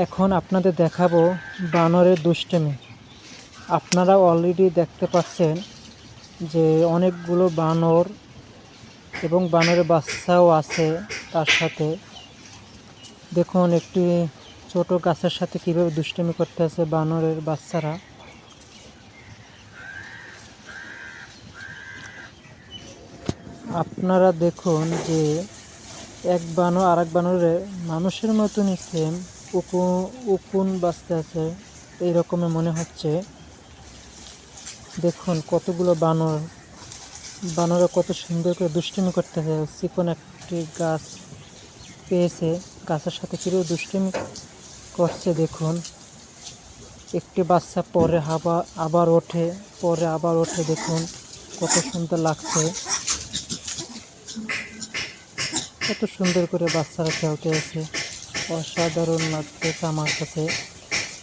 এখন আপনাদের দেখাবো বানরের দুষ্টমি। আপনারা অলরেডি দেখতে পাচ্ছেন যে অনেকগুলো বানর এবং বানরের বাচ্চাও আছে তার সাথে। দেখুন, একটি ছোট গাছের সাথে কীভাবে দুষ্টমি করতে আছে বানরের বাচ্চারা। আপনারা দেখুন যে এক বানর আর এক বানরের মানুষের মতনই সেম উকু উকুন বাঁচতে আছে এই মনে হচ্ছে। দেখুন, কতগুলো বানর বানরে কত সুন্দর করে দুষ্টুমি করতেছে চিকন একটি গাছ পেয়েছে, গাছের সাথে কীভাবে দুষ্টুমি করছে, দেখুন। একটি বাচ্চা পরে আবার আবার ওঠে, পরে আবার ওঠে, দেখুন, কত সুন্দর লাগছে। কত সুন্দর করে বাচ্চারা খেলতে আছে। অসাধারণ লাগতেছে আমার কাছে।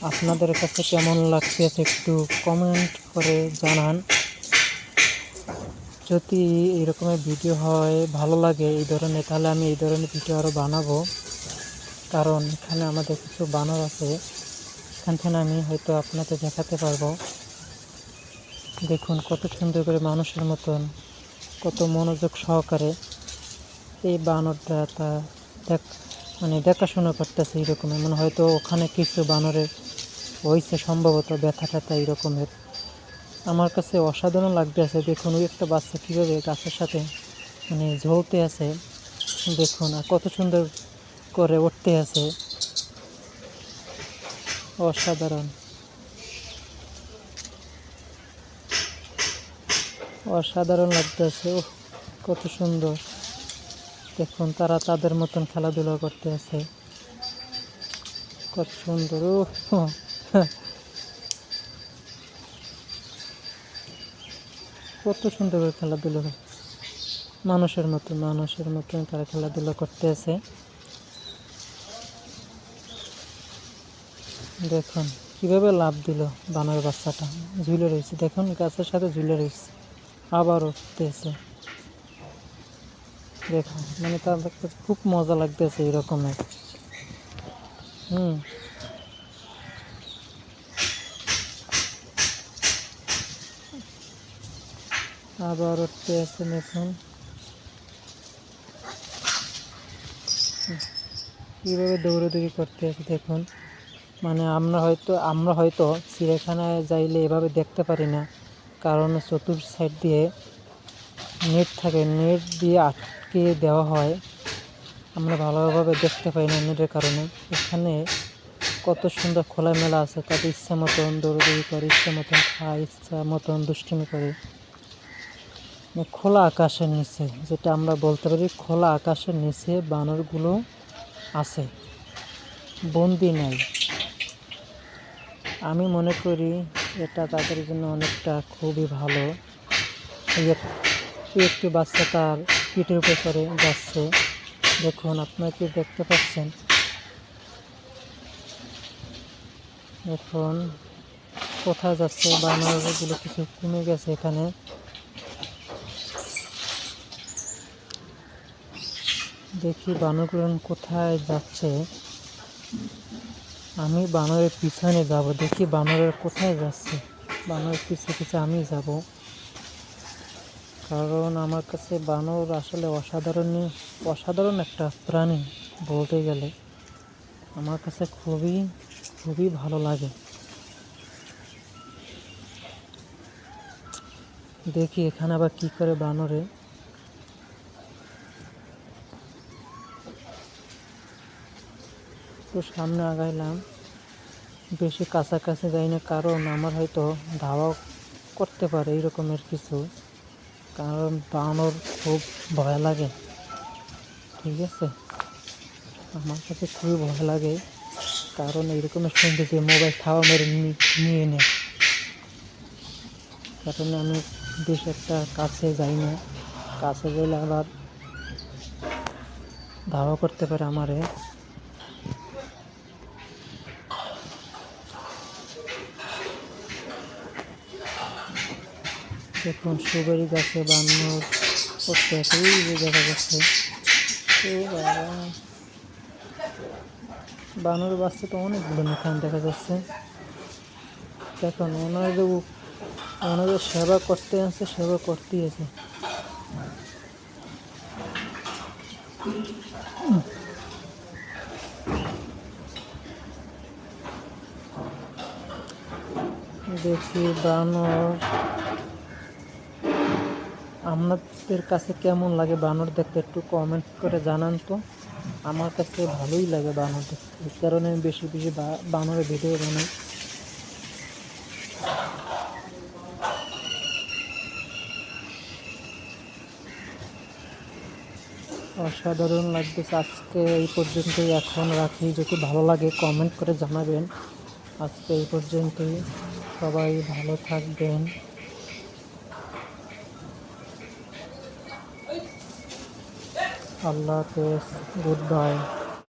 আপনাদের কাছে কেমন লাগতেছে একটু কমেন্ট করে জানান। যদি এরকমের ভিডিও হয়, ভালো লাগে এই ধরনের, তাহলে আমি এই ধরনের ভিডিও আরও বানাবো। কারণ এখানে আমাদের কিছু বানর আছে। এখান থেকে আমি হয়তো আপনাদের দেখাতে পারব। দেখুন কত সুন্দর করে মানুষের মতন, কত মনোযোগ সহকারে এই বানরটা তা দেখ মানে দেখাশোনা করতেছে এইরকমের মানে হয়তো ওখানে কিছু বানরের হয়েছে সম্ভবত ব্যথা ট্যাথা এইরকমের আমার কাছে অসাধারণ লাগতেছে। দেখুন, ওই একটা বাচ্চা কীভাবে গাছের সাথে মানে ঝলতে আছে। দেখুন, আর কত সুন্দর করে উঠতে আছে। অসাধারণ। অসাধারণ লাগতেছে। ওহ কত সুন্দর। দেখুন তারা তাদের মতন খেলাধুলা করতে আছে। কত সুন্দর কত সুন্দর করে খেলাধুলা মানুষের মতন মানুষের মতন তারা খেলাধুলা করতে আছে। দেখুন, কীভাবে লাভ দিল বানর বাচ্চাটা। ঝুলে রয়েছে, দেখুন, গাছের সাথে ঝুলে রয়েছে। আবার উঠতেছে। দেখুন মানে তার খুব মজা লাগতেছে এরকমের। হুম। আবার উঠতে আছে দেখুন কীভাবে দৌড়াদৌড়ি করতে আছে দেখুন। মানে আমরা হয়তো আমরা হয়তো চিড়িয়াখানায় যাইলে এভাবে দেখতে পারি না। কারণ চতুর সাইড দিয়ে নেট থাকে, নেট দিয়ে আটকে দেওয়া হয়। আমরা ভালোভাবে দেখতে পাই না নেটের কারণে। এখানে কত সুন্দর খোলামেলা আছে তাদের ইচ্ছা মতন দৌড়দৌড়ি করে, ইচ্ছা মতন খায়, ইচ্ছা মতন দুষ্টুমি করে। মানে খোলা আকাশের নিচে, যেটা আমরা বলতে পারি খোলা আকাশের নিচে বানরগুলো আছে। বন্দি নাই। আমি মনে করি এটা তাদের জন্য অনেকটা খুবই ভালো। একটি বাচ্চা তার পিঠের উপরে চড়ে যাচ্ছে। দেখুন, আপনারা কি দেখতে পাচ্ছেন? এখন কোথায় যাচ্ছে বানরগুলো কিছু কমে গেছে এখানে। দেখি বানরগুলো কোথায় যাচ্ছে। আমি বানরের পিছনে যাব। দেখি বানরের কোথায় যাচ্ছে। বানরের পিছে পিছে আমি যাব। কারণ আমার কাছে বানর আসলে অসাধারণ অসাধারণ একটা প্রাণী বলতে গেলে। আমার কাছে খুবই খুবই ভালো লাগে। দেখি এখানে আবার কি করে বানরে। তো সামনে আগাইলাম। বেশি কাছাকাছি যাই না কারণ আমার হয়তো ধাওয়া করতে পারে এই রকমের কিছু। কারণ বানর খুব ভয় লাগে। ঠিক আছে? আমার কাছে খুবই ভয় লাগে। কারণ এইরকমের শুনতেছি মোবাইল থাওয়া মেরে নিয়ে নেয় কারণ আমি বেশ একটা কাছে যাই না। কাছে গেলে আবার ধাওয়া করতে পারে আমারে। দেখুন স্ট্রবেরি গাছে বানর করতে এই দেখা যাচ্ছে। বানর বাচ্চা তো অনেকগুলো এখানে দেখা যাচ্ছে। দেখুন, ওনাদের ওনাদের সেবা করতে আছে, সেবা করতেই আছে। দেখি বানর আপনাদের কাছে কেমন লাগে বানর দেখতে একটু কমেন্ট করে জানান তো। আমার কাছে ভালোই লাগে বানর দেখতে, এই কারণে আমি বেশি বেশি বানরের ভিডিও বানাই। অসাধারণ লাগতেছে, আজকে এই পর্যন্তই, এখন রাখি। যদি ভালো লাগে কমেন্ট করে জানাবেন। আজকে এই পর্যন্তই। সবাই ভালো থাকবেন। আল্লাহ হাফেজ গুড বাই।